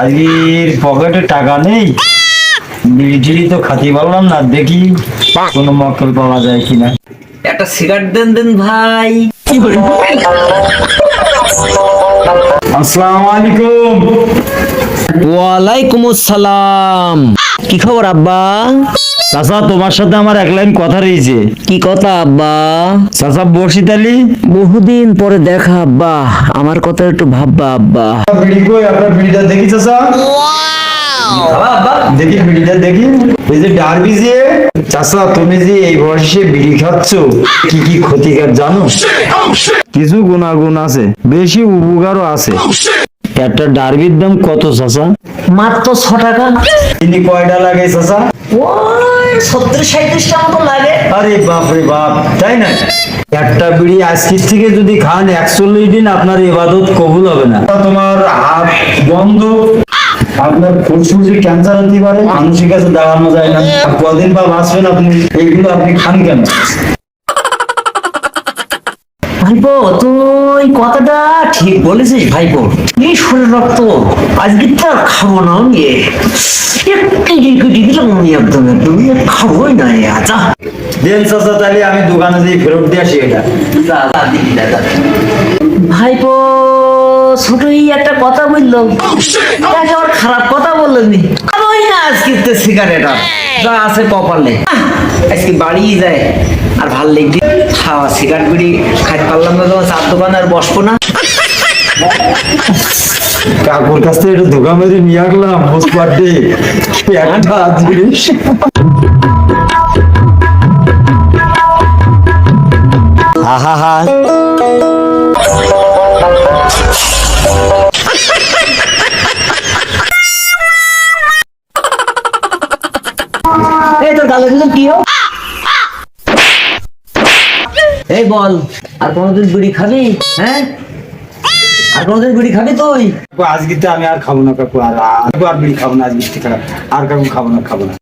আজকের পকেটে টাকা নেই। বিড়ি তো খাতি পারলাম না দেখি কোনো মক্কেল পাওয়া যায় কিনা। একটা সিগারেট দেন দেন ভাই। আসসালামু আলাইকুম। ওয়ালাইকুম আসসালাম। কি খবর আব্বা? চাচা তোমার সাথে আমার এক লাইন কথা রয়েছে। কি কথা আব্বা? চাচা বর্ষিত আলী বহুদিন পরে দেখা আব্বা। আমার কথা একটু ভাববা আব্বা। বিড়ি কই? আপনার বিড়িটা দেখি চাচা। দেখি বিড়িটা দেখি। এই যে ডারবি যে চাচা তুমি যে এই বয়সে বিড়ি খাচ্ছ কি কি ক্ষতিকার জানো? কিছু গুণাগুণ আছে বেশি উপকারও আছে। একটা ডারবির দাম কত চাচা? মাত্র ছ টাকা। চিনি কয়টা লাগে চাচা? সত্তর সাঁত্রিশটা মতো লাগে। আরে বাপ রে বাপ তাই না? একটা বিড়ি আজকের থেকে যদি খান একচল্লিশ দিন আপনার ইবাদত কবুল হবে না। তোমার হাত বন্ধ আপনার ফুসফুসে ক্যান্সার হতে পারে মানুষের কাছে দাঁড়ানো যায় না। কদিন বা বাঁচবেন আপনি এইগুলো আপনি খান কেন? ভাইপো তুই কথাটা ঠিক বলেছিস ভাইপো। এই শরীর রক্ত। আজকে তো খাব না আমি। একটু জিকুটি দিলাম আমি একদম। একদম খাবোই না আচ্ছা। দেন চাচা তাহলে আমি দোকানে যেয়ে ফেরত দিয়ে আসি এটা। ভাইপো ছোট এই একটা কথা বলল। তাকে খারাপ কথা বলল না। আজকে সিগারেট যা আছে কপালে। আজকে বাড়ি যায় আর ভালো লাগবে খাওয়া সিগারেট বিড়ি খাইতে পারলাম না তোমার চার দোকানে আর বসবো না। কাকুর কাছ থেকে একটু ধোকা মেরে নিয়ে আসলাম পার্টি একটা জিনিস। আহা হা গালে দিলাম কি হোক এই বল আর কোনোদিন বিড়ি খাবি? হ্যাঁ? আর কোনোদিন বিড়ি খাবি তুই? আজকে তো আমি আর খাব না কাকু আর আর- বিড়ি খাব না আজকে আর কাকু খাব না খাব না।